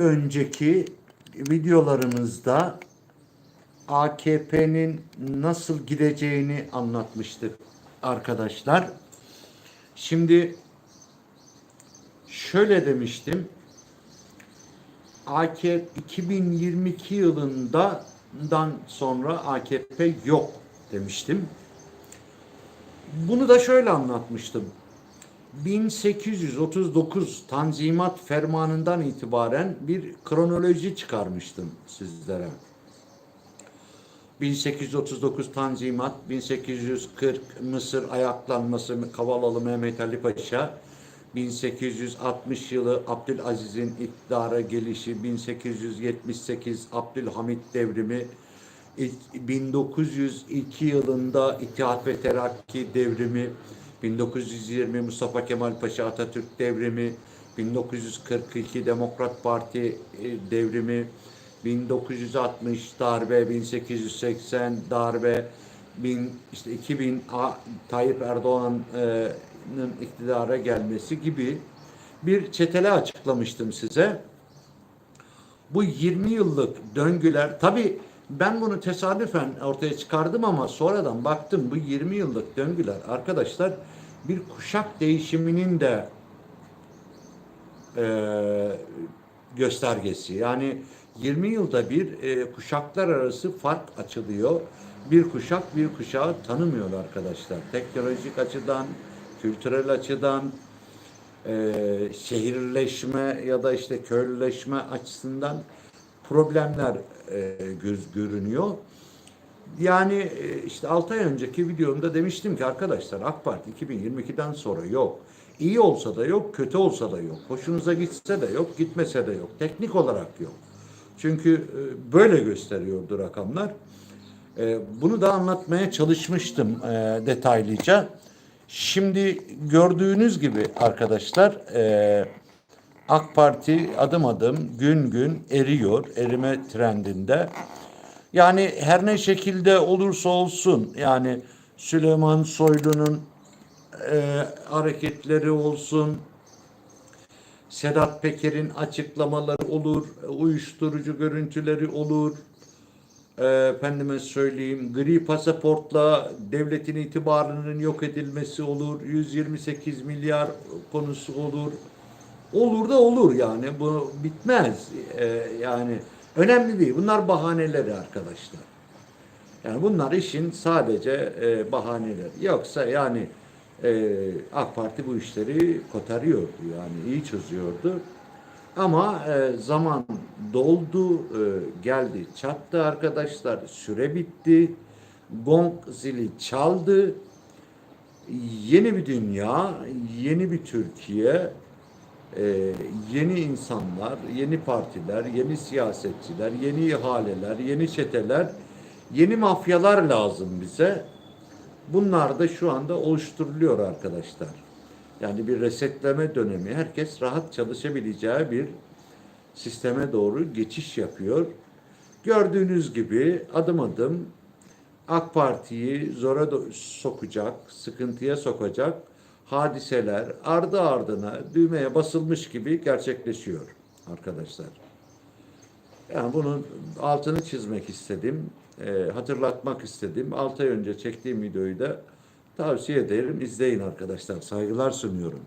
önceki videolarımızda AKP'nin nasıl gideceğini anlatmıştık arkadaşlar. Şimdi şöyle demiştim. AKP 2022 yılından sonra AKP yok demiştim. Bunu da şöyle anlatmıştım. 1839 Tanzimat Fermanı'ndan itibaren bir kronoloji çıkarmıştım sizlere. 1839 Tanzimat, 1840 Mısır ayaklanması Kavalalı Mehmet Ali Paşa, 1860 yılı Abdülaziz'in iktidara gelişi, 1878 Abdülhamit devrimi, 1902 yılında İttihat ve Terakki devrimi, 1920 Mustafa Kemal Paşa Atatürk devrimi, 1942 Demokrat Parti e, devrimi, 1960 darbe, 1880 darbe, bin, işte 2000 A- Tayyip Erdoğan'ın iktidara gelmesi gibi bir çetele açıklamıştım size. Bu 20 yıllık döngüler tabi ben bunu tesadüfen ortaya çıkardım ama sonradan baktım bu 20 yıllık döngüler arkadaşlar bir kuşak değişiminin de e, göstergesi. Yani 20 yılda bir e, kuşaklar arası fark açılıyor. Bir kuşak bir kuşağı tanımıyor arkadaşlar. Teknolojik açıdan, kültürel açıdan, e, şehirleşme ya da işte köylüleşme açısından problemler e, göz görünüyor. Yani e, işte 6 ay önceki videomda demiştim ki arkadaşlar AK Parti 2022'den sonra yok. İyi olsa da yok, kötü olsa da yok. Hoşunuza gitse de yok, gitmese de yok. Teknik olarak yok. Çünkü e, böyle gösteriyordu rakamlar. E, Bunu da anlatmaya çalışmıştım detaylıca. Şimdi gördüğünüz gibi arkadaşlar AK Parti adım adım gün gün eriyor, erime trendinde. Yani her ne şekilde olursa olsun yani Süleyman Soylu'nun e, hareketleri olsun, Sedat Peker'in açıklamaları olur, uyuşturucu görüntüleri olur. E, efendime söyleyeyim, gri pasaportla devletin itibarının yok edilmesi olur, 128 milyar konusu olur. Olur da olur yani bu bitmez. E, yani önemli değil. Bunlar bahaneleri arkadaşlar. Yani bunlar işin sadece e, bahaneleri. Yoksa yani e, AK Parti bu işleri kotarıyordu yani iyi çözüyordu. Ama e, zaman doldu, e, geldi, çattı arkadaşlar, süre bitti, gong zili çaldı, yeni bir dünya, yeni bir Türkiye, e, yeni insanlar, yeni partiler, yeni siyasetçiler, yeni ihaleler, yeni çeteler, yeni mafyalar lazım bize. Bunlar da şu anda oluşturuluyor arkadaşlar. Yani bir resetleme dönemi, herkes rahat çalışabileceği bir sisteme doğru geçiş yapıyor. Gördüğünüz gibi adım adım AK Parti'yi zora sokacak, sıkıntıya sokacak hadiseler ardı ardına düğmeye basılmış gibi gerçekleşiyor arkadaşlar. Yani bunun altını çizmek istedim, e, hatırlatmak istedim. 6 ay önce çektiğim videoyu da tavsiye ederim. İzleyin arkadaşlar. Saygılar sunuyorum.